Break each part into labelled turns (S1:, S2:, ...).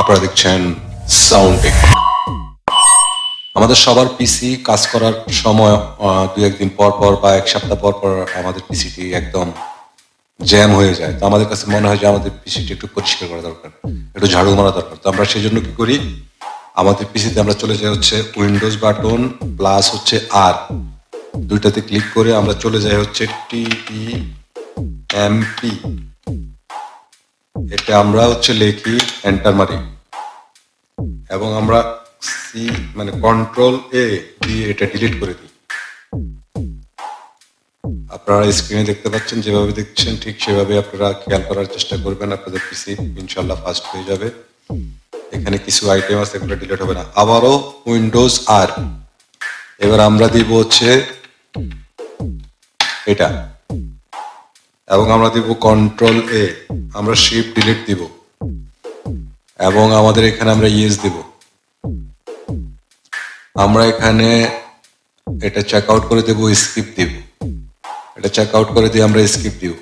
S1: আপনারা দেখছেন সাউন্ডিং আমাদের সবার পিসি কাজ করার সময় দু একদিন পর পর বা এক সপ্তাহ পর পর আমাদের পিসিটি একদম জ্যাম হয়ে যায়। তো আমাদের কাছে মনে হয় যে আমাদের পিসিটি একটু পরিষ্কার করা দরকার, একটু ঝাড়ু মারা দরকার। তো আমরা সেই জন্য কি করি, আমাদের পিসিতে আমরা চলে যাই হচ্ছে উইন্ডোজ বাটন প্লাস হচ্ছে আর দুইটাতে ক্লিক করে আমরা চলে যাই হচ্ছে টিপি এমপি এটা আমরা হচ্ছে লিখি এন্টার মারি এবং আমরা সি মানে কন্ট্রোল এ দিয়ে এটা ডিলিট করে দিই। আপনারা স্ক্রিনে দেখতে পাচ্ছেন, যেভাবে দেখছেন ঠিক সেভাবে আপনারা খেয়াল করার চেষ্টা করবেন, আপনাদের পিসি ইনশাল্লাহ ফাস্ট হয়ে যাবে। এখানে কিছু আইটেম আছে, এগুলো ডিলিট হবে না। আবারও উইন্ডোজ আর এবার আমরা দিব হচ্ছে এটা। এবং আমরা দিব কন্ট্রোল এ আমরা শিফট ডিলিট দিব। এবং আমাদের এখানে আমরা ইয়েস দিব। আমরা এখানে এটা চেক আউট করে দেব স্কিপ দিব। এটা চেক আউট করে দিয়ে আমরা স্কিপ দিব।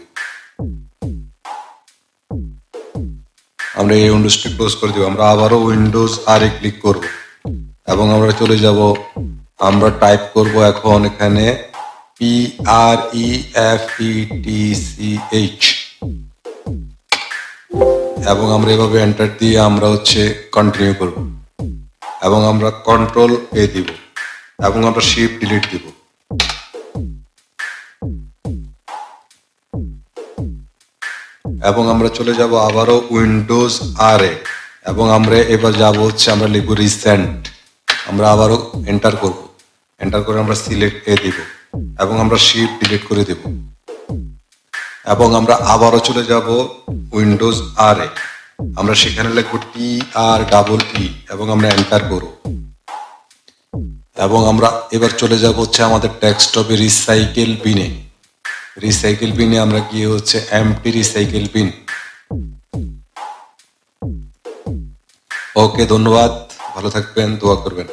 S1: আমরা এই উইন্ডোজটি ক্লোজ করে দিব। আমরা আবারও উইন্ডোজ আর ক্লিক করব। এবং আমরা চলে যাব। আমরা টাইপ করব এখন এখানে P R E F E T C H এবং আমরা এভাবে এন্টার দিয়ে আমরা হচ্ছে কন্টিনিউ করব। এবং আমরা কন্ট্রোল এ দিব। এবং আমরা শিফট ডিলিট দিব। এবং আমরা চলে যাব আবারও উইন্ডোজ আর এ। এবং আমরা এবার যাব হচ্ছে আমরা লিখব রিসেন্ট আমরা আবারও এন্টার করব। এন্টার করে আমরা সিলেক্ট এ দিব এবং আমরা শিফট ডিলিট করে দেব। এবং আমরা আবারও চলে যাব উইন্ডোজ আর এ। আমরা সেখানে লিখব টি আর ডাবল ই এবং আমরা এন্টার করব। এবং আমরা এবার চলে যাব হচ্ছে আমাদের ডেস্কটপে রিসাইকেল বিনে রিসাইকেল বিনে আমরা গিয়ে হচ্ছে এমটি রিসাইকেল বিন ওকে ধন্যবাদ। ভালো থাকবেন, দোয়া করবেন।